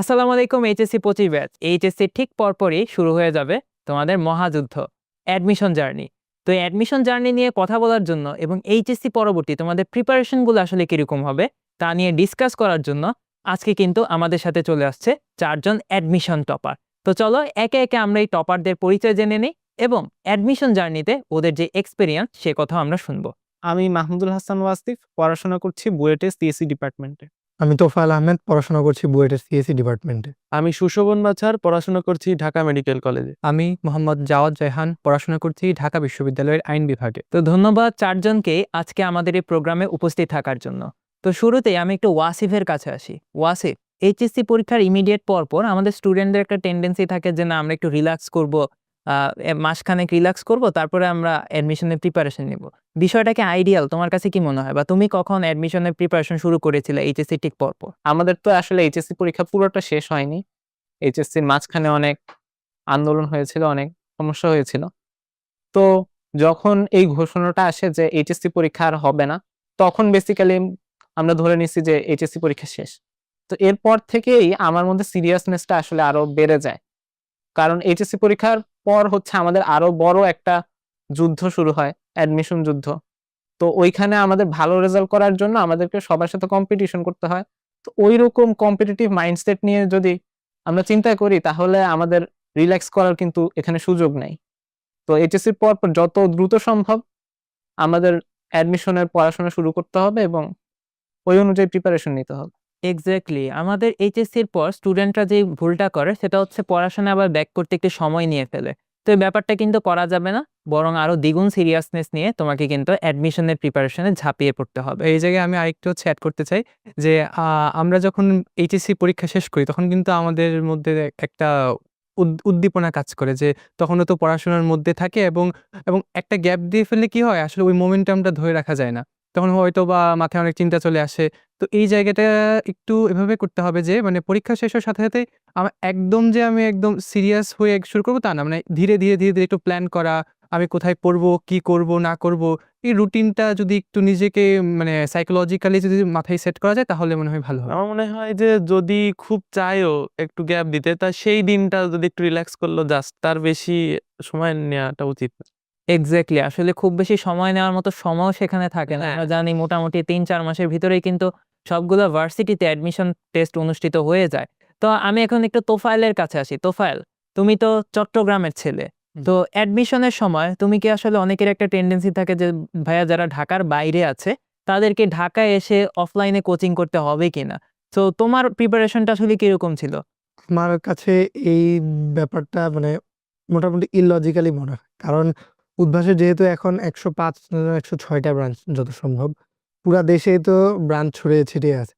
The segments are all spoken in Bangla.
আসসালামু আলাইকুম, এইচএসসি পঁচিশ ব্যাচ। এইচএসসি ঠিক পরপরই শুরু হয়ে যাবে তোমাদের মহাযুদ্ধ অ্যাডমিশন জার্নি তো এই অ্যাডমিশন জার্নি নিয়ে কথা বলার জন্য এবং এইচএসসি পরবর্তী তোমাদের প্রিপারেশনগুলো আসলে কীরকম হবে, তা নিয়ে ডিসকাস করার জন্য আজকে কিন্তু আমাদের সাথে চলে আসছে চারজন অ্যাডমিশন টপার তো চলো, একে একে আমরা এই টপারদের পরিচয় জেনে নিই এবং অ্যাডমিশন জার্নিতে ওদের যে এক্সপিরিয়েন্স সে কথা আমরা শুনব। আমি মাহমুদুল হাসান ওয়াসিফ, পড়াশোনা করছি বুয়েটে সিএসসি ডিপার্টমেন্টে আমি তোফায়েল আহমেদ পড়াশোনা করছি বুয়েটের সিএসসি ডিপার্টমেন্টে আমি সুশোভন বাছার পড়াশোনা করছি ঢাকা মেডিকেল কলেজে। আমি মোহাম্মদ জাওয়াদ জায়হান পড়াশোনা করছি ঢাকা বিশ্ববিদ্যালয়ের আইন বিভাগে। তো ধন্যবাদ চারজনকে আজকে আমাদের এই প্রোগ্রামে উপস্থিত থাকার জন্য। তো শুরুতেই আমি একটু ওয়াসিফের কাছে আসি। ওয়াসিফ এইচএসসি পরীক্ষার ইমিডিয়েট পর পর আমাদের স্টুডেন্টদের একটা টেন্ডেন্সি থাকে যে না আমরা একটু রিল্যাক্স করব মাসখানেক রিল্যাক্স করব, তারপরে আমরা অ্যাডমিশনের প্রিপারেশন নিব। বিষয়টাকে আইডিয়াল তোমার কাছে কি মনে হয়? বা তুমি কখন অ্যাডমিশনের প্রিপারেশন শুরু করেছিলে এইচএসসি ঠিক পর আমাদের তো আসলে এইচএসসি পরীক্ষা পুরোটা শেষ হয়নি। এইচএসসির মাঝখানে অনেক আন্দোলন হয়েছিল, অনেক সমস্যা হয়েছিল। তো যখন এই ঘোষণাটা আসে যে এইচএসসি পরীক্ষা আর হবে না, তখন বেসিক্যালি আমরা ধরে নিচ্ছি যে এইচএসসি পরীক্ষা শেষ। তো এরপর থেকেই আমার মধ্যে সিরিয়াসনেসটা আসলে আরও বেড়ে যায়। কারণ এইচএসসি পরীক্ষার পর হচ্ছে আমাদের আরও বড় একটা যুদ্ধ শুরু হয় অ্যাডমিশন যুদ্ধ। তো ওইখানে আমাদের ভালো রেজাল্ট করার জন্য আমাদেরকে সবার সাথে কম্পিটিশন করতে হয়। তো ওই রকম কম্পিটিটিভ মাইন্ডসেট নিয়ে যদি আমরা চিন্তা করি, তাহলে আমাদের রিল্যাক্স করার কিন্তু এখানে সুযোগ নেই। তো এইচএসসির পর পর যত দ্রুত সম্ভব আমাদের অ্যাডমিশনের পড়াশোনা শুরু করতে হবে এবং ওই অনুযায়ী প্রিপারেশন নিতে হবে। এক্স্যাক্টলি আমাদের এইচএসসির পর স্টুডেন্টরা যে ভুলটা করে, সেটা হচ্ছে পড়াশোনা আবার ব্যাক করতে একটু সময় নিয়ে ফেলে। তো এই ব্যাপারটা কিন্তু করা যাবে না, বরং আরও দ্বিগুণ সিরিয়াসনেস নিয়ে তোমাকে কিন্তু অ্যাডমিশনের প্রিপারেশনে ঝাঁপিয়ে পড়তে হবে। এই জায়গায় আমি আরেকটু হচ্ছে অ্যাড করতে চাই যে আমরা যখন এইচএসসি পরীক্ষা শেষ করি, তখন কিন্তু আমাদের মধ্যে একটা উদ- উদ্দীপনা কাজ করে যে তখনও তো পড়াশোনার মধ্যে থাকে এবং এবং একটা গ্যাপ দিয়ে ফেললে কি হয়? আসলে ওই মোমেন্টামটা ধরে রাখা যায় না। তখন হয়তো বা মাথায় অনেক চিন্তা চলে আসে তো এই জায়গাটা একটু এভাবে করতে হবে যে মানে পরীক্ষা শেষ হওয়ার সাথে সাথে আমার একদম যে আমি একদম সিরিয়াস হয়ে শুরু করব তা না মানে ধীরে ধীরে ধীরে ধীরে একটু প্ল্যান করা, আমি কোথায় পড়ব, কি করব, না করব, এই রুটিনটা যদি একটু নিজেকে মানে সাইকোলজিক্যালি যদি মাথায় সেট করা যায় তাহলে মনে হয় ভালো হবে আমার মনে হয় যে যদি খুব চায়ও একটু গ্যাপ দিতে, তা সেই দিনটা যদি একটু রিল্যাক্স করল জাস্ট তার বেশি সময় নেওয়াটা উচিত। এক্স্যাক্টলি আসলে খুব বেশি সময় নেওয়ার মতো সময়ও সেখানে থাকে না। হ্যাঁ। আমরা জানি মোটামুটি তিন চার মাসের ভিতরেই কিন্তু সবগুলো ভার্সিটিতে অ্যাডমিশন টেস্ট অনুষ্ঠিত হয়ে যায়। তো আমি এখন একটু তোফায়েলের কাছে আসি। তোফায়েল তুমি তো চট্টগ্রামের ছেলে। তো অ্যাডমিশনের সময় তুমি কি আসলে অনেকের একটা টেন্ডেন্সি থাকে যে ভাইয়া যারা ঢাকার বাইরে আছে তাদেরকে ঢাকায় এসে অফলাইনে কোচিং করতে হবে কিনা তো তোমার প্রিপারেশনটা আসলে কীরকম ছিল? আমার কাছে এই ব্যাপারটা মানে মোটামুটি ইললজিক্যালি মনে হয়। কারণ উদ্ভাসে যেহেতু এখন একশো পাঁচ, একশো ছয়টা ব্রাঞ্চ যত সম্ভব, পুরা দেশেই তো ব্রাঞ্চ ছড়িয়ে ছিটিয়ে আছে।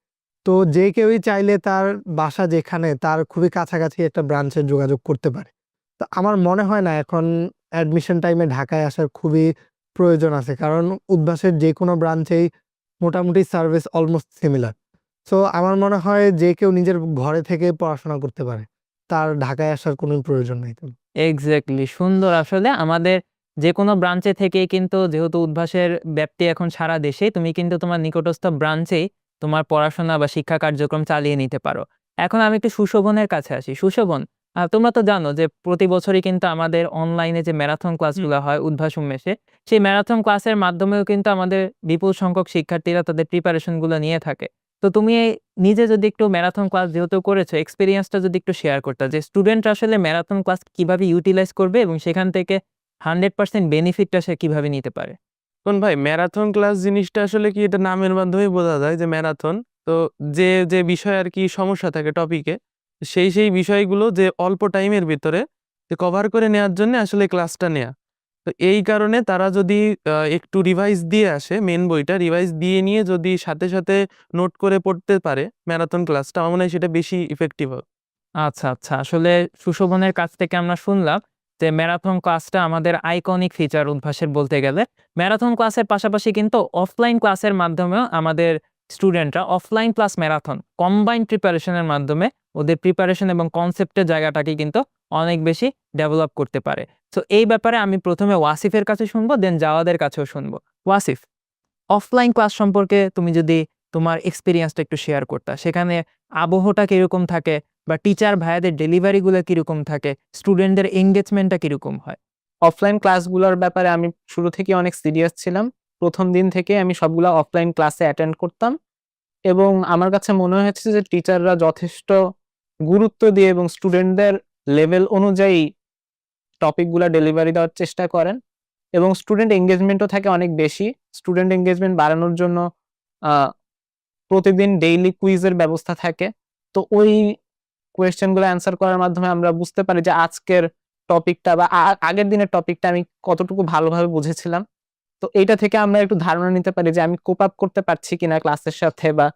তো যে কেউই চাইলে তার বাসা যেখানে, তার খুবই কাছাকাছি একটা ব্রাঞ্চে যোগাযোগ করতে পারে। তো আমার মনে হয় না এখন অ্যাডমিশন টাইমে ঢাকায় আসার খুবই প্রয়োজন আছে, কারণ উদ্ভাসের যে কোনো ব্রাঞ্চেই মোটামুটি সার্ভিস অলমোস্ট সিমিলার সো আমার মনে হয় যে কেউ নিজের ঘরে থেকে পড়াশোনা করতে পারে, তার ঢাকায় আসার কোনো প্রয়োজন নেই এক্স্যাক্টলি সুন্দর। আসলে আমাদের যে কোনো ব্রাঞ্চে থেকে কিন্তু যেহেতু উদ্ভাসের ব্যাপ্তি এখন সারা দেশে তুমি কিন্তু তোমার নিকটস্থ ব্রাঞ্চেই তোমার পড়াশোনা বা শিক্ষা কার্যক্রম চালিয়ে নিতে পারো। এখন আমি একটু সুশোভনের কাছে আসি। সুশোভন তোমরা তো জানো যে প্রতি বছরই কিন্তু আমাদের অনলাইনে যে ম্যারাথন ক্লাসগুলো হয় উদ্ভাস উন্মেষে সেই ম্যারাথন ক্লাসের মাধ্যমেও কিন্তু আমাদের বিপুল সংখ্যক শিক্ষার্থীরা তাদের প্রিপারেশনগুলো নিয়ে থাকে। তো তুমি এই নিজে যদি একটু ম্যারাথন ক্লাস যেহেতু করেছ এক্সপিরিয়েন্সটা যদি একটু শেয়ার করতে যে স্টুডেন্ট আসলে ম্যারাথন ক্লাস কীভাবে ইউটিলাইজ করবে এবং সেখান থেকে হান্ড্রেড পার্সেন্ট বেনিফিটটা সে কীভাবে নিতে পারে? কোন ভাই ম্যারাথন ক্লাস জিনিসটা আসলে কি এটা নামের মাধ্যমেই বোঝা যায় যে ম্যারাথন। তো যে যে বিষয় আর কি সমস্যা থাকে টপিকে সেই সেই বিষয়গুলো যে অল্প টাইমের ভিতরে যে কভার করে নেওয়ার জন্য আসলে ক্লাসটা নেয়া। তো এই কারণে তারা যদি একটু রিভাইজ দিয়ে আসে মেন বইটা রিভাইজ দিয়ে নিয়ে যদি সাথে সাথে নোট করে পড়তে পারে ম্যারাথন ক্লাসটা আমার মনে হয় সেটা বেশি ইফেক্টিভ হবে। আচ্ছা আচ্ছা। আসলে সুশোভনের কাছ থেকে আমরা শুনলাম যে ম্যারাথন ক্লাসটা আমাদের আইকনিক ফিচার উদ্ভাসের বলতে গেলে, ম্যারাথন ক্লাসের পাশাপাশি কিন্তু অফলাইন ক্লাসের মাধ্যমেও আমাদের স্টুডেন্টরা অফলাইন প্লাস ম্যারাথন কম্বাইন প্রিপারেশনের মাধ্যমে ওদের প্রিপারেশন এবং কনসেপ্টের জায়গাটাকে কিন্তু অনেক বেশি ডেভেলপ করতে পারে। তো এই ব্যাপারে আমি প্রথমে ওয়াসিফের কাছে শুনব দেন জাওয়াদের কাছেও শুনব। ওয়াসিফ অফলাইন ক্লাস সম্পর্কে তুমি যদি তোমার এক্সপিরিয়েন্সটা একটু শেয়ার করতা, সেখানে আবহটা কীরকম থাকে? বা টিচার ভাইয়াদের ডেলিভারিগুলো কীরকম থাকে? স্টুডেন্টদের এঙ্গেজমেন্টটা কীরকম হয়? অফলাইন ক্লাসগুলোর ব্যাপারে আমি শুরু থেকে অনেক সিরিয়াস ছিলাম। প্রথম দিন থেকে আমি সবগুলা অফলাইন ক্লাসে অ্যাটেন্ড করতাম। এবং আমার কাছে মনে হয়েছে যে টিচাররা যথেষ্ট গুরুত্ব দিয়ে এবং স্টুডেন্টদের লেভেল অনুযায়ী টপিকগুলো ডেলিভারি দেওয়ার চেষ্টা করেন। এবং স্টুডেন্ট এঙ্গেজমেন্টও থাকে অনেক বেশি। স্টুডেন্ট এঙ্গেজমেন্ট বাড়ানোর জন্য প্রতিদিন ডেইলি কুইজের ব্যবস্থা থাকে। তো ওই কোয়েশ্চেনগুলো অ্যান্সার করার মাধ্যমে আমরা বুঝতে পারি যে আজকের টপিকটা বা আগের দিনের টপিকটা আমি কতটুকু ভালোভাবে বুঝেছিলাম। তো এইটা থেকে আমরা একটু ধারণা নিতে পারি যে আমি কোপ আপ করতে পারছি কিনা ক্লাসের সাথে বা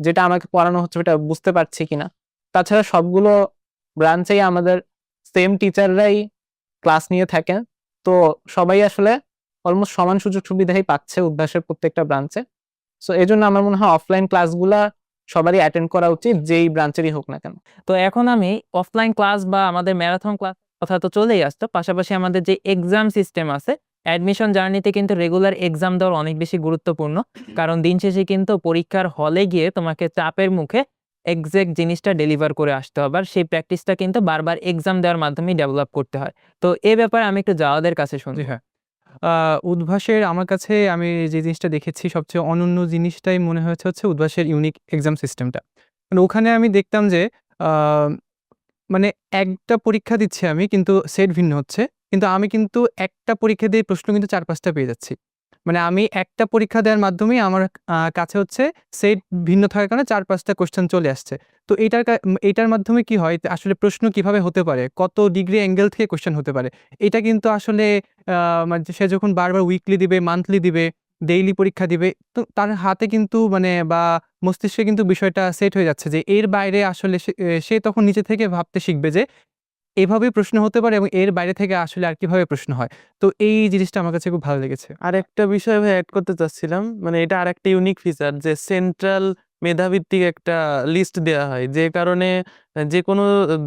যেটা আমাকে পড়ানো হচ্ছে ওটা বুঝতে পারছি কিনা। তাছাড়া সবগুলো ব্রাঞ্চেই আমাদের সেম টিচাররাই ক্লাস নিয়ে থাকেন তো সবাই আসলে অলমোস্ট সমান সুযোগ সুবিধাই পাচ্ছে উদ্ভাসের প্রত্যেকটা ব্রাঞ্চে সো এই জন্য আমার মনে হয় অফলাইন ক্লাসগুলা সবারই অ্যাটেন্ড করা উচিত যেই ব্রাঞ্চেরই হোক না কেন। তো এখন আমি অফলাইন ক্লাস বা আমাদের ম্যারাথন ক্লাস কথা তো চলেই আসতো পাশাপাশি আমাদের যে এক্সাম সিস্টেম আছে অ্যাডমিশন জার্নিতে কিন্তু রেগুলার এক্সাম দেওয়ার অনেক বেশি গুরুত্বপূর্ণ। কারণ দিন শেষে কিন্তু পরীক্ষার হলে গিয়ে তোমাকে চাপের মুখে এক্সাক্ট জিনিসটা ডেলিভার করে আসতে হবে। আর সেই প্র্যাকটিসটা কিন্তু বারবার এক্সাম দেওয়ার মাধ্যমেই ডেভেলপ করতে হয়। তো এ ব্যাপারে আমি একটু জাওয়াদের কাছে শুনছি হ্যাঁ। উদ্ভাসের আমার কাছে আমি যে জিনিসটা দেখেছি সবচেয়ে অনন্য জিনিসটাই মনে হয়েছে হচ্ছে উদ্ভাসের ইউনিক এক্সাম সিস্টেমটা মানে ওখানে আমি দেখতাম যে মানে একটা পরীক্ষা দিচ্ছি আমি কিন্তু সেট ভিন্ন হচ্ছে, কিন্তু আমি কিন্তু একটা পরীক্ষা দিয়ে প্রশ্ন কিন্তু চার পাঁচটা পেয়ে যাচ্ছি। মানে আমি একটা পরীক্ষা দেওয়ার মাধ্যমেই আমার কাছে হচ্ছে সেট ভিন্ন থাকার কারণে চার পাঁচটা কোশ্চেন চলে আসছে। তো এটার এটার মাধ্যমে কি হয় আসলে প্রশ্ন কীভাবে হতে পারে? কত ডিগ্রি অ্যাঙ্গেল থেকে কোশ্চেন হতে পারে? এটা কিন্তু আসলে মানে সে যখন বারবার উইকলি দিবে মান্থলি দিবে ডেইলি পরীক্ষা দিবে, তো তার হাতে কিন্তু মানে বা মস্তিষ্কে কিন্তু বিষয়টা সেট হয়ে যাচ্ছে যে এর বাইরে আসলে সে- তখন নিজে থেকে ভাবতে শিখবে যে এভাবে প্রশ্ন হতে পারে এবং এর বাইরে থেকে আসলে আর কীভাবে প্রশ্ন হয়? তো এই জিনিসটা আমার কাছে খুব ভালো লেগেছে। আর একটা বিষয় ভাই অ্যাড করতে চাচ্ছিলাম মানে এটা আর একটা ইউনিক ফিচার যে সেন্ট্রাল মেধাভিত্তিক একটা লিস্ট দেওয়া হয়। যে কারণে যে কোনো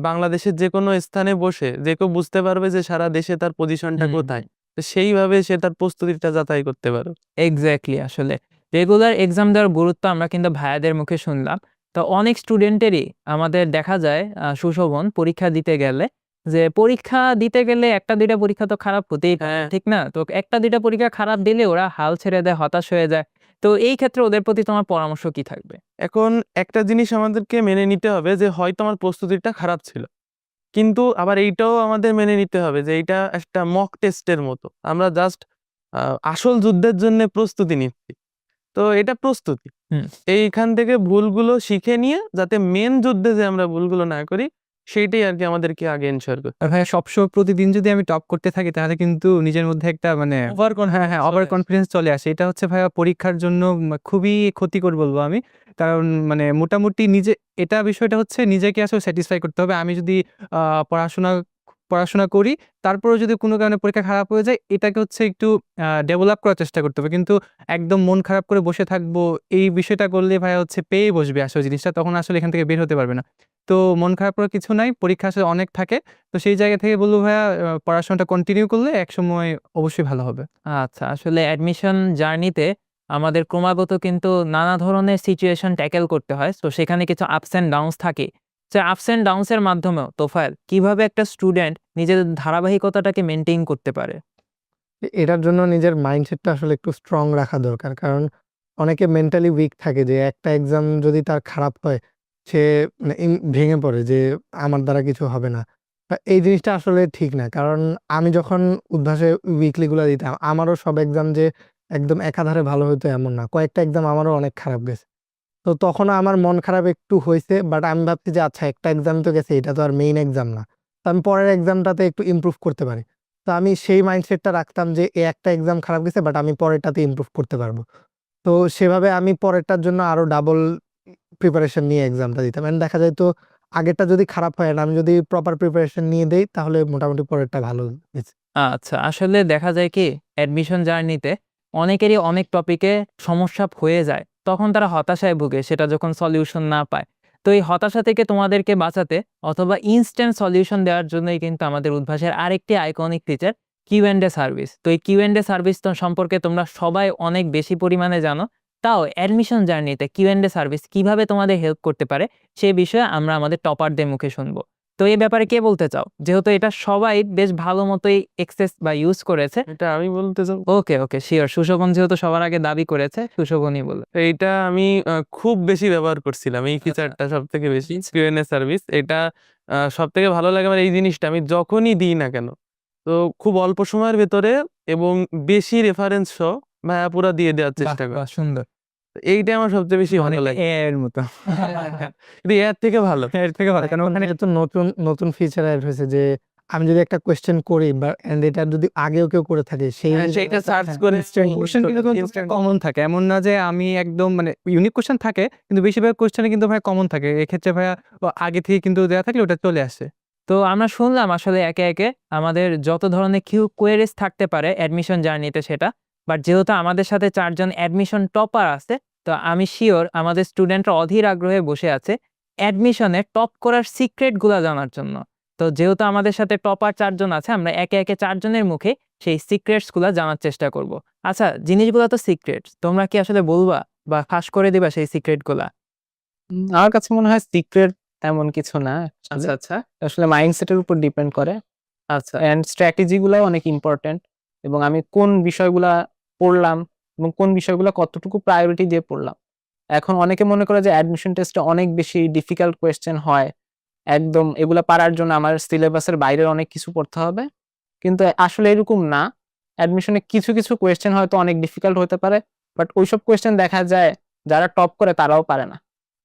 বাংলাদেশের যে কোনো স্থানে বসে যে কেউ বুঝতে পারবে যে সারা দেশে তার পজিশনটা কোথায়। তো সেইভাবে সে তার প্রস্তুতিটা যাচাই করতে পারে এক্স্যাক্টলি আসলে। রেগুলার এক্সাম দেওয়ার গুরুত্ব আমরা কিন্তু ভাইয়াদের মুখে শুনলাম। তো অনেক স্টুডেন্টেরই আমাদের দেখা যায় সুশোভন পরীক্ষা দিতে গেলে যে পরীক্ষা দিতে গেলে একটা দুইটা পরীক্ষা তো খারাপ হতেই হ্যাঁ। ঠিক না? তো একটা দুইটা পরীক্ষা খারাপ দিলে ওরা হাল ছেড়ে দেয় হতাশ হয়ে যায়। তো এই ক্ষেত্রে ওদের প্রতি তোমার পরামর্শ কি থাকবে? এখন একটা জিনিস আমাদেরকে মেনে নিতে হবে যে হয়তো আমার প্রস্তুতিটা খারাপ ছিল। কিন্তু আবার এইটাও আমাদের মেনে নিতে হবে যে এইটা একটা মক টেস্টের মতো। আমরা জাস্ট আসল যুদ্ধের জন্য প্রস্তুতি নিচ্ছি। তো এটা প্রস্তুতি। এইখান থেকে ভুলগুলো শিখে নিয়ে যাতে মেন যুদ্ধে যে আমরা ভুলগুলো না করি সেইটাই আর কি আমাদেরকে আগে এনশোর করতে আর ভাইয়া সবসময় প্রতিদিন যদি আমি টপ করতে থাকি তাহলে কিন্তু নিজের মধ্যে একটা মানে ওভার হ্যাঁ হ্যাঁ ওভার কনফিডেন্স চলে আসে। এটা হচ্ছে ভাইয়া পরীক্ষার জন্য খুবই ক্ষতিকর বলব আমি। কারণ মানে মোটামুটি নিজে এটা বিষয়টা হচ্ছে নিজেকে আসলে স্যাটিসফাই করতে হবে। আমি যদি আহ, পড়াশোনা পড়াশোনা করি। তারপরেও যদি কোনো কারণে পরীক্ষা খারাপ হয়ে যায়, এটাকে হচ্ছে একটু ডেভেলপ করার চেষ্টা করতে হবে। কিন্তু একদম মন খারাপ করে বসে থাকব, এই বিষয়টা করলে ভাইয়া হচ্ছে পেয়ে বসবে আসলে জিনিসটা, তখন আসলে এখান থেকে বের হতে পারবে না। তো মন খারাপ করার কিছু নাই, পরীক্ষা আসলে অনেক থাকে। তো সেই জায়গা থেকে বলব ভাইয়া পড়াশোনাটা কন্টিনিউ করলে একসময় অবশ্যই ভালো হবে। আচ্ছা আসলে অ্যাডমিশন জার্নিতে আমাদের ক্রমাগত কিন্তু নানা ধরনের সিচুয়েশন ট্যাকেল করতে হয়। তো সেখানে কিছু আপস অ্যান্ড ডাউনস থাকে। সে আপস অ্যান্ড ডাউনসের মাধ্যমেও তোফায়েল কীভাবে একটা স্টুডেন্ট নিজের ধারাবাহিকতাটাকে মেনটেন করতে পারে? এটার জন্য নিজের মাইন্ডসেটটা আসলে একটু স্ট্রং রাখা দরকার। কারণ অনেকে মেন্টালি উইক থাকে যে একটা এক্সাম যদি তার খারাপ হয়, সে মানে ভেঙে পড়ে যে আমার দ্বারা কিছু হবে না। এই জিনিসটা আসলে ঠিক না। কারণ আমি যখন উদ্ভাসে উইকলিগুলো দিতাম, আমারও সব এক্সাম যে একদম একাধারে ভালো হতো এমন না। কয়েকটা এক্সাম আমারও অনেক খারাপ গেছে। তো তখন আমার মন খারাপ একটু হয়েছে বাট আমি ভাবছি যে আচ্ছা একটা এক্সাম তো গেছে, এটা তো আর মেইন এক্সাম না। তো আমি পরের এক্সামটাতে একটু ইমপ্রুভ করতে পারি। তো আমি সেই মাইন্ডসেটটা রাখতাম যে এই একটা এক্সাম খারাপ গেছে বাট আমি পরেরটাতে ইমপ্রুভ করতে পারব। তো সেভাবে আমি পরেরটার জন্য আরও ডাবল প্রিপারেশন নিয়ে এক্সামটা দিতাম। এন্ড দেখা যায় তো, আগেরটা যদি খারাপ হয় আমি যদি প্রপার প্রিপারেশন নিয়ে দেই, তাহলে মোটামুটি পরেরটা ভালো হয়েছে আচ্ছা আসলে দেখা যায় কি অ্যাডমিশন জার্নিতে অনেকেরই অনেক টপিকে সমস্যা হয়ে যায়। তখন তারা হতাশায় ভুগে, সেটা যখন সলিউশন না পায়। তো এই হতাশা থেকে তোমাদেরকে বাঁচাতে অথবা ইনস্ট্যান্ট সলিউশন দেওয়ার জন্যই কিন্তু আমাদের উদ্ভাসের আরেকটি iconic feature Q and service তো এই কিউ অ্যান্ড এ সার্ভিস সম্পর্কে তোমরা সবাই অনেক বেশি পরিমাণে জানো। তাও অ্যাডমিশন জার্নিতে কিউ এন্ড সার্ভিস কীভাবে তোমাদের হেল্প করতে পারে সে বিষয়ে আমরা আমাদের টপারদের মুখে শুনব। তো এই ব্যাপারে কে বলতে চাও? যেহেতু এটা সবাই বেশ ভালো মতোই এক্সেস বা ইউজ করেছে। এটা আমি বলতে চাই ওকে ওকে শিওর সুশোভন যেহেতু সবার আগে দাবি করেছে সুশোভনই বলে এইটা আমি খুব বেশি ব্যবহার করছিলাম। এই ফিচারটা সব থেকে বেশি। কিউএনএ সার্ভিস এটা সব থেকে ভালো লাগে আমার এই জিনিসটা। আমি যখনই দিই না কেন তো খুব অল্প সময়ের ভেতরে এবং বেশি রেফারেন্স সহ ভাইয়া পুরো দিয়ে দেওয়ার চেষ্টা করা সুন্দর। এইটা আমার সবচেয়ে বেশি ভালো লাগে। এর মতো। কিন্তু এর থেকে ভালো। এর থেকে ভালো। কারণ ওখানে যেহেতু নতুন নতুন ফিচার অ্যাড হয়েছে যে আমি যদি একটা কোয়েশ্চেন করি বা and এটা যদি আগেও কেউ করে থাকে সেই হ্যাঁ, সেইটা search হ্যাঁ, করে কোশ্চেন কিন্তু কমন থাকে। এমন না যে আমি একদম মানে ইউনিক কোশ্চেন থাকে কিন্তু বেশিরভাগ কোশ্চেনে কিন্তু ভাই কমন থাকে। এক্ষেত্রে ভাইয়া আগে থেকে কিন্তু দেওয়া থাকলে ওটা চলে আসে। তো আমরা শুনলাম আসলে একে একে আমাদের যত ধরনের কিউ কোয়েরিজ থাকতে পারে অ্যাডমিশন জার্নিতে সেটা। বাট যেহেতু আমাদের সাথে চারজন অ্যাডমিশন টপার আছে তো আমি শিওর আমাদের স্টুডেন্টরা অধীর আগ্রহে বসে আছে অ্যাডমিশনে টপ করার সিক্রেটগুলো জানার জন্য। তো যেহেতু আমাদের সাথে টপার চারজন আছে আমরা একে একে চারজনের মুখে সেই সিক্রেটসগুলো জানার চেষ্টা করব। আচ্ছা জিনিসগুলো তো সিক্রেট তোমরা কি আসলে বলবা বা ফাঁস করে দিবা সেই সিক্রেটগুলা আমার কাছে মনে হয় সিক্রেট তেমন কিছু না। আচ্ছা আচ্ছা। আসলে মাইন্ডসেটের উপর ডিপেন্ড করে। আচ্ছা। অ্যান্ড স্ট্র্যাটেজি গুলো অনেক ইম্পর্টেন্ট এবং আমি কোন বিষয়গুলা পড়লাম এবং কোন বিষয়গুলো কতটুকু প্রায়োরিটি দিয়ে পড়লাম। এখন অনেকে মনে করে যে অ্যাডমিশন টেস্টে অনেক বেশি ডিফিকাল্ট কোয়েশ্চেন হয়। একদম এগুলা পারার জন্য আমার সিলেবাসের বাইরের অনেক কিছু পড়তে হবে। কিন্তু আসলে এরকম না। অ্যাডমিশনে কিছু কিছু কোয়েশ্চেন হয়তো অনেক ডিফিকাল্ট হতে পারে বাট ওইসব কোয়েশ্চেন দেখা যায়, যারা টপ করে তারাও পারে না।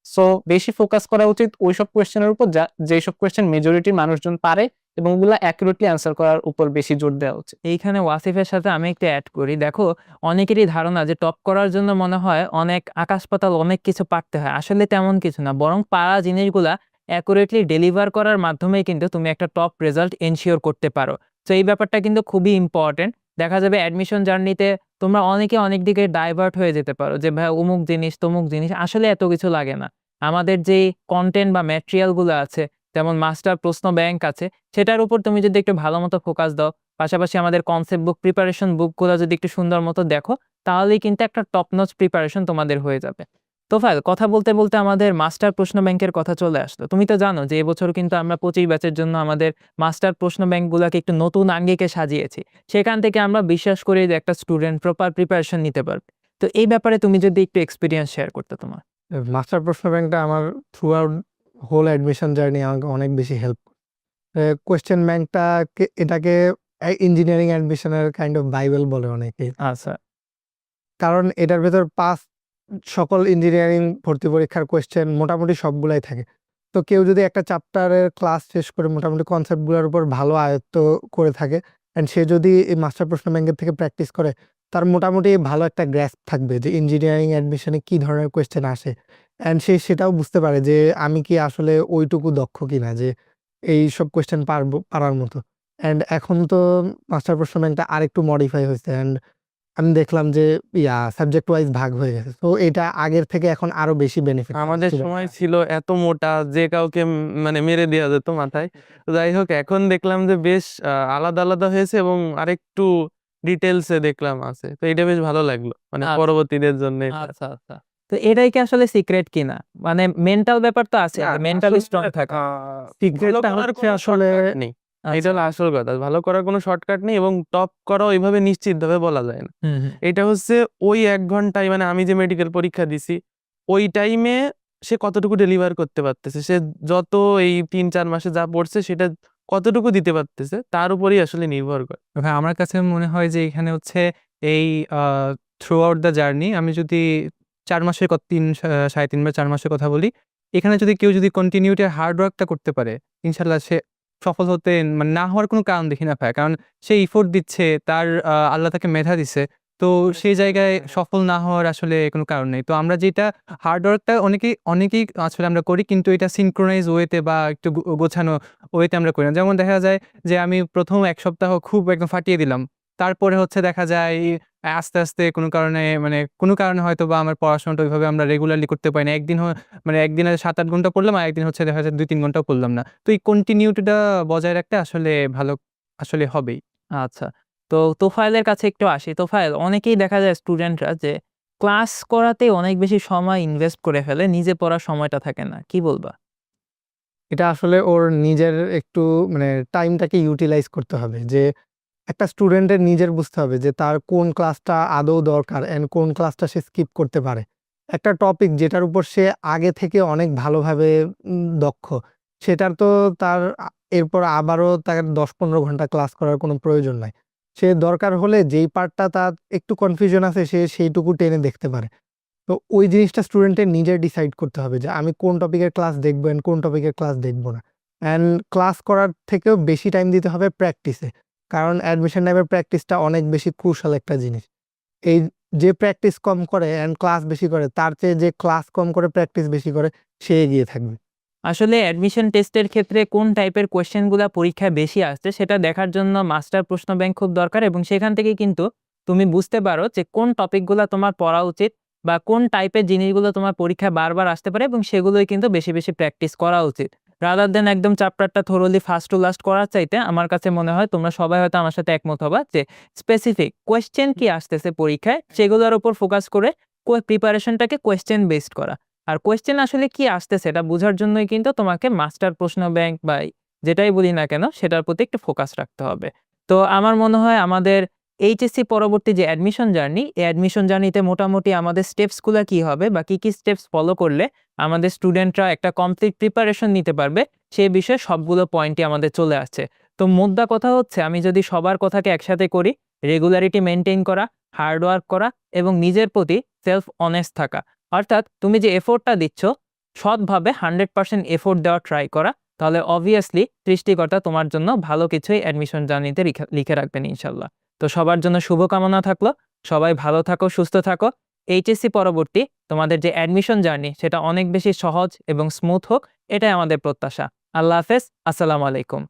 সো বেশি ফোকাস করা উচিত ওইসব কোয়েশ্চেনের উপর যা, যেসব কোয়েশ্চেন মেজরিটির মানুষজন পারে এবং ওগুলা অ্যাকুরেটলি অ্যান্সার করার উপর বেশি জোর দেওয়া উচিত। এইখানে ওয়াসিফের সাথে আমি একটু অ্যাড করি। দেখো, অনেকেরই ধারণা যে টপ করার জন্য মনে হয় অনেক আকাশ পাতাল অনেক কিছু পারতে হয়। আসলে তেমন কিছু না, বরং পারা জিনিসগুলা অ্যাকুরেটলি ডেলিভার করার মাধ্যমে কিন্তু তুমি একটা টপ রেজাল্ট এনশিওর করতে পারো। তো এই ব্যাপারটা কিন্তু খুবই ইম্পর্টেন্ট দেখা যাবে অ্যাডমিশন জার্নিতে তোমরা অনেকে অনেক দিকে ডাইভার্ট হয়ে যেতে পারো যে, ভাই, অমুক জিনিস, তমুক জিনিস, আসলে এত কিছু লাগে না। আমাদের যেই কন্টেন্ট বা ম্যাটেরিয়ালগুলো আছে যেমন মাস্টার প্রশ্ন ব্যাংক আছে, সেটার উপর তুমি যদি একটু ভালো মতো ফোকাস দাও, পাশাপাশি আমাদের কনসেপ্ট বুক প্রিপারেশন বুকগুলো যদি একটু সুন্দর মতো দেখো, তাহলেই কিন্তু একটা টপ নচ প্রিপারেশন তোমাদের হয়ে যাবে। তোফাইল কথা বলতে বলতে আমাদের মাস্টার প্রশ্ন ব্যাংকের কথা চলে আসলো। তুমি তো জানো যে এবছর কিন্তু আমরা পঁচিশ ব্যাচের জন্য আমাদের মাস্টার প্রশ্ন ব্যাংকগুলোকে একটু নতুন আঙ্গিকে সাজিয়েছি। সেখান থেকে আমরা বিশ্বাস করি যে একটা স্টুডেন্ট প্রপার প্রিপারেশন নিতে পারবে। তো এই ব্যাপারে তুমি যদি একটু এক্সপিরিয়েন্স শেয়ার করতে তোমার। মাস্টার প্রশ্ন ব্যাংকটা আমার throughout whole admission journey আমাকে অনেক বেশি হেল্প কোয়েশ্চেন ব্যাংকটা এটাকে ইঞ্জিনিয়ারিং অ্যাডমিশনের কাইন্ড অফ বাইবেল বলে অনেকে। আচ্ছা। কারণ এটার ভেতর পাস সকল ইঞ্জিনিয়ারিং ভর্তি পরীক্ষার কোয়েশ্চেন মোটামুটি সবগুলাই থাকে। তো কেউ যদি একটা চ্যাপ্টারের ক্লাস শেষ করে মোটামুটি কনসেপ্টগুলোর উপর ভালো আয়ত্ত করে থাকে অ্যান্ড সে যদি এই মাস্টার প্রশ্ন ব্যাংকের থেকে প্র্যাকটিস করে তার মোটামুটি ভালো একটা গ্র্যাস থাকবে যে ইঞ্জিনিয়ারিং অ্যাডমিশনে কি ধরনের কোয়েশ্চেন আসে। অ্যান্ড সে সেটাও বুঝতে পারে যে আমি কি আসলে ওইটুকু দক্ষ কিনা যে এই সব কোয়েশ্চেন পারব পারার মতো। অ্যান্ড এখন তো মাস্টার প্রশ্ন ব্যাংকটা আরেকটু মডিফাই হয়েছে অ্যান্ড আমি দেখলাম যে ইয়া সাবজেক্ট ওয়াইজ ভাগ হয়ে গেছে। তো এটা আগের থেকে এখন আরও বেশি বেনিফিট আমাদের সময় ছিল এত মোটা যে কাউকে মানে মেরে দেওয়া যেত মাথায়। যাই হোক এখন দেখলাম যে বেশ আলাদা আলাদা হয়েছে এবং আরেকটু ডিটেলসে দেখলাম আছে। তো এটা বেশ ভালো লাগল মানে আচ্ছা। পরবর্তীদের জন্য আচ্ছা আচ্ছা। তো এটাই কি আসলে সিক্রেট কিনা? মানে মেন্টাল ব্যাপার তো আছে মেন্টালি স্ট্রং থাকা। সিক্রেটটা হচ্ছে আসলে নেই। এটা হলো আসল কথা ভালো করার কোনো শর্টকাট নেই এবং টপ করা ওইভাবে নিশ্চিত ভাবে বলা যায় না। এটা হচ্ছে ওই এক ঘন্টায় মানে আমি যে মেডিকেল পরীক্ষা দিছি ওই টাইমে সে কতটুকু ডেলিভার করতে পারতেছে? সে যত এই তিন চার মাসে যা পড়ছে সেটা কতটুকু দিতে পারতেছে? তার উপরেই আসলে নির্ভর করে। আমার কাছে মনে হয় যে এখানে হচ্ছে এই থ্রু আউট দ্য জার্নি আমি যদি চার মাসের তিন সাড়ে তিন বা চার মাসের কথা বলি, এখানে যদি কেউ যদি কন্টিনিউটি হার্ড ওয়ার্কটা করতে পারে, ইনশাল্লাহ সে সফল হতে মানে না হওয়ার কোনো কারণ দেখি না ভাই। কারণ সে ইফোর্ট দিচ্ছে, তার আল্লাহ তাকে মেধা দিচ্ছে তো সেই জায়গায় সফল না হওয়ার আসলে কোনো কারণ নেই। তো আমরা যেটা হার্ড ওয়ার্কটা অনেকেই অনেকেই আসলে আমরা করি, কিন্তু এটা সিনক্রোনাইজ ওয়েতে বা একটু গোছানো ওয়েতে আমরা করি না। যেমন দেখা যায় যে আমি প্রথম এক সপ্তাহ খুব একদম ফাটিয়ে দিলাম, তারপরে হচ্ছে দেখা যায় আস্তে আস্তে কোনো কারণে মানে কোনো কারণে হয়তো বা আমার পড়াশোনাটা ওইভাবে আমরা রেগুলারলি করতে পারি না। একদিন মানে একদিনে সাত আট ঘণ্টা পড়লাম আর একদিন হচ্ছে দেখা যায় দুই তিন ঘন্টাও পড়লাম না। তো এই কন্টিনিউটিটা বজায় রাখতে আসলে ভালো আসলে হবেই। আচ্ছা তো তোফাইলের কাছে একটু আসি। তোফাইল অনেকেই দেখা যায় স্টুডেন্টরা যে ক্লাস করাতে অনেক বেশি সময় ইনভেস্ট করে ফেলে নিজে পড়ার সময়টা থাকে না। কি বলবা? এটা আসলে ওর নিজের একটু মানে টাইমটাকে ইউটিলাইজ করতে হবে যে একটা স্টুডেন্টের নিজের বুঝতে হবে যে তার কোন ক্লাসটা আদৌ দরকার অ্যান্ড কোন ক্লাসটা সে স্কিপ করতে পারে। একটা টপিক যেটার উপর সে আগে থেকে অনেক ভালোভাবে দক্ষ, সেটার তো তার এরপর আবারও তার দশ পনেরো ঘণ্টা ক্লাস করার কোনো প্রয়োজন নাই। সে দরকার হলে যেই পার্টটা তার একটু কনফিউশন আছে, সে সেইটুকু টেনে দেখতে পারে। তো ওই জিনিসটা স্টুডেন্টের নিজের ডিসাইড করতে হবে যে আমি কোন টপিকের ক্লাস দেখব অ্যান্ড কোন টপিকের ক্লাস দেখব না। অ্যান্ড ক্লাস করার থেকেও বেশি টাইম দিতে হবে প্র্যাকটিসে কারণ অ্যাডমিশন টাইমের প্র্যাকটিসটা অনেক বেশি ক্রুশাল একটা জিনিস। এই যে প্র্যাকটিস কম করে অ্যান্ড ক্লাস বেশি করে, তার চেয়ে যে ক্লাস কম করে প্র্যাকটিস বেশি করে, সে এগিয়ে থাকবে। আসলে অ্যাডমিশন টেস্টের ক্ষেত্রে কোন টাইপের কোয়েশ্চেনগুলো পরীক্ষায় বেশি আসছে, সেটা দেখার জন্য মাস্টার প্রশ্ন ব্যাংক খুব দরকার এবং সেখান থেকে কিন্তু তুমি বুঝতে পারো যে কোন টপিকগুলো তোমার পড়া উচিত বা কোন টাইপের জিনিসগুলো তোমার পরীক্ষায় বারবার আসতে পারে এবং সেগুলোই কিন্তু বেশি বেশি প্র্যাকটিস করা উচিত। রাদার দেন একদম চ্যাপ্টারটা থরোলি ফার্স্ট টু লাস্ট করার চাইতে আমার কাছে মনে হয় তোমরা সবাই হয়তো আমার সাথে একমত হবা যে স্পেসিফিক কোয়েশ্চেন কি আসতেছে পরীক্ষায় সেগুলোর উপর ফোকাস করে প্রিপারেশনটাকে কোয়েশ্চেন বেসড করা। আর কোয়েশ্চেন আসলে কি আসতেছে এটা বোঝার জন্যই কিন্তু তোমাকে মাস্টার প্রশ্ন ব্যাংক বা যেটাই বলি না কেন সেটার প্রতি একটু ফোকাস রাখতে হবে। তো আমার মনে হয় আমাদের এইচএসসি পরবর্তী যে অ্যাডমিশন জার্নি এই অ্যাডমিশন জার্নিতে মোটামুটি আমাদের স্টেপসগুলো কি হবে বা কি কি স্টেপস ফলো করলে আমাদের স্টুডেন্টরা একটা কমপ্লিট প্রিপারেশন নিতে পারবে সেই বিষয়ে সবগুলো পয়েন্টই আমাদের চলে আসছে। তো মুদ্রা কথা হচ্ছে, আমি যদি সবার কথাকে একসাথে করি রেগুলারিটি মেনটেন করা হার্ডওয়ার্ক করা এবং নিজের প্রতি সেলফ অনেস্ট থাকা। অর্থাৎ তুমি যে এফোর্টটা দিচ্ছ, সৎভাবে হান্ড্রেড পার্সেন্ট এফোর্ট দেওয়ার ট্রাই করা, তাহলে অবভিয়াসলি সৃষ্টিকর্তা তোমার জন্য ভালো কিছুই অ্যাডমিশন জার্নিতে লিখে রাখবেন ইনশাল্লাহ। তো সবার জন্য শুভকামনা থাকল। সবাই ভালো থাকো, সুস্থ থাকো। এইচএসসি পরবর্তী তোমাদের যে অ্যাডমিশন জার্নি সেটা অনেক বেশি সহজ এবং স্মুথ হোক, এটাই আমাদের প্রত্যাশা। আল্লাহ হাফেজ, আসসালামু আলাইকুম।